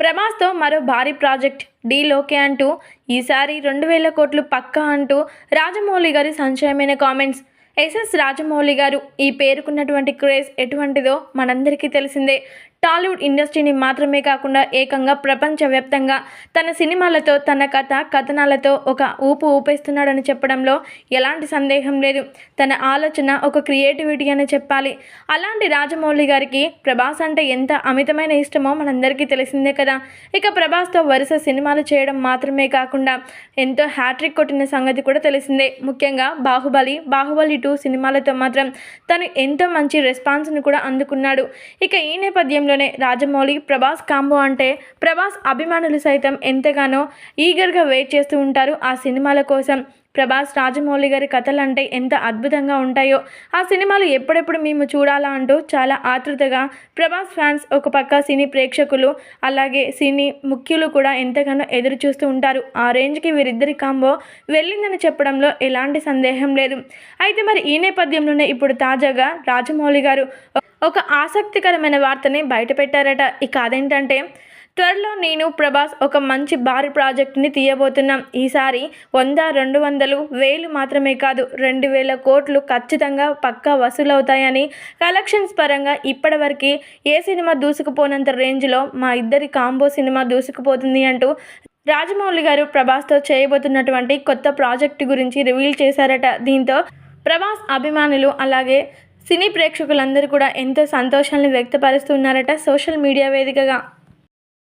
ప్రభాస్తో మరో భారీ ప్రాజెక్ట్ డీలోకే అంటూ ఈసారి రెండు వేల కోట్లు పక్కా అంటూ రాజమౌళి గారి సంచయమైన కామెంట్స్. ఎస్ఎస్ రాజమౌళి గారు ఈ పేరుకున్నటువంటి క్రేజ్ ఎటువంటిదో మనందరికీ తెలిసిందే. టాలీవుడ్ ఇండస్ట్రీని మాత్రమే కాకుండా ఏకంగా ప్రపంచవ్యాప్తంగా తన సినిమాలతో తన కథ కథనాలతో ఒక ఊపు ఊపేస్తున్నాడని చెప్పడంలో ఎలాంటి సందేహం లేదు. తన ఆలోచన ఒక క్రియేటివిటీ అని చెప్పాలి. అలాంటి రాజమౌళి గారికి ప్రభాస్ అంటే ఎంత అమితమైన ఇష్టమో మనందరికీ తెలిసిందే కదా. ఇక ప్రభాస్తో వరుస సినిమాలు చేయడం మాత్రమే కాకుండా ఎంతో హ్యాట్రిక్ కొట్టిన సంగతి కూడా తెలిసిందే. ముఖ్యంగా బాహుబలి బాహుబలి టూ సినిమాలతో మాత్రం తను ఎంతో మంచి రెస్పాన్స్ను కూడా అందుకున్నాడు. ఇక ఈ నేపథ్యంలోనే రాజమౌళి ప్రభాస్ కాంబో అంటే ప్రభాస్ అభిమానులు సైతం ఎంతగానో ఈగర్గా వెయిట్ చేస్తూ ఉంటారు ఆ సినిమాల కోసం. ప్రభాస్ రాజమౌళి గారి కథలు అంటే ఎంత అద్భుతంగా ఉంటాయో ఆ సినిమాలు ఎప్పుడెప్పుడు మేము చూడాలా అంటూ చాలా ఆతృతగా ప్రభాస్ ఫ్యాన్స్ ఒక పక్క సినీ ప్రేక్షకులు అలాగే సినీ ముఖ్యులు కూడా ఎంతగానో ఎదురు చూస్తూ ఉంటారు. ఆ రేంజ్కి వీరిద్దరి కాంబో వెళ్ళిందని చెప్పడంలో ఎలాంటి సందేహం లేదు. అయితే మరి ఈ నేపథ్యంలోనే ఇప్పుడు తాజాగా రాజమౌళి గారు ఒక ఆసక్తికరమైన వార్తని బయటపెట్టారట ఇక అదేంటంటే త్వరలో నేను ప్రభాస్ ఒక మంచి భారీ ప్రాజెక్టుని తీయబోతున్నాం. ఈసారి వంద రెండు వందలు వేలు మాత్రమే కాదు రెండు వేల కోట్లు ఖచ్చితంగా పక్కా వసూలవుతాయని కలెక్షన్స్ పరంగా ఇప్పటివరకు ఏ సినిమా దూసుకుపోనంత రేంజ్లో మా ఇద్దరి కాంబో సినిమా దూసుకుపోతుంది అంటూ రాజమౌళి గారు ప్రభాస్తో చేయబోతున్నటువంటి కొత్త ప్రాజెక్టు గురించి రివీల్ చేశారట. దీంతో ప్రభాస్ అభిమానులు అలాగే సినీ ప్రేక్షకులందరూ కూడా ఎంతో సంతోషాన్ని వ్యక్తపరుస్తున్నారట సోషల్ మీడియా వేదికగా.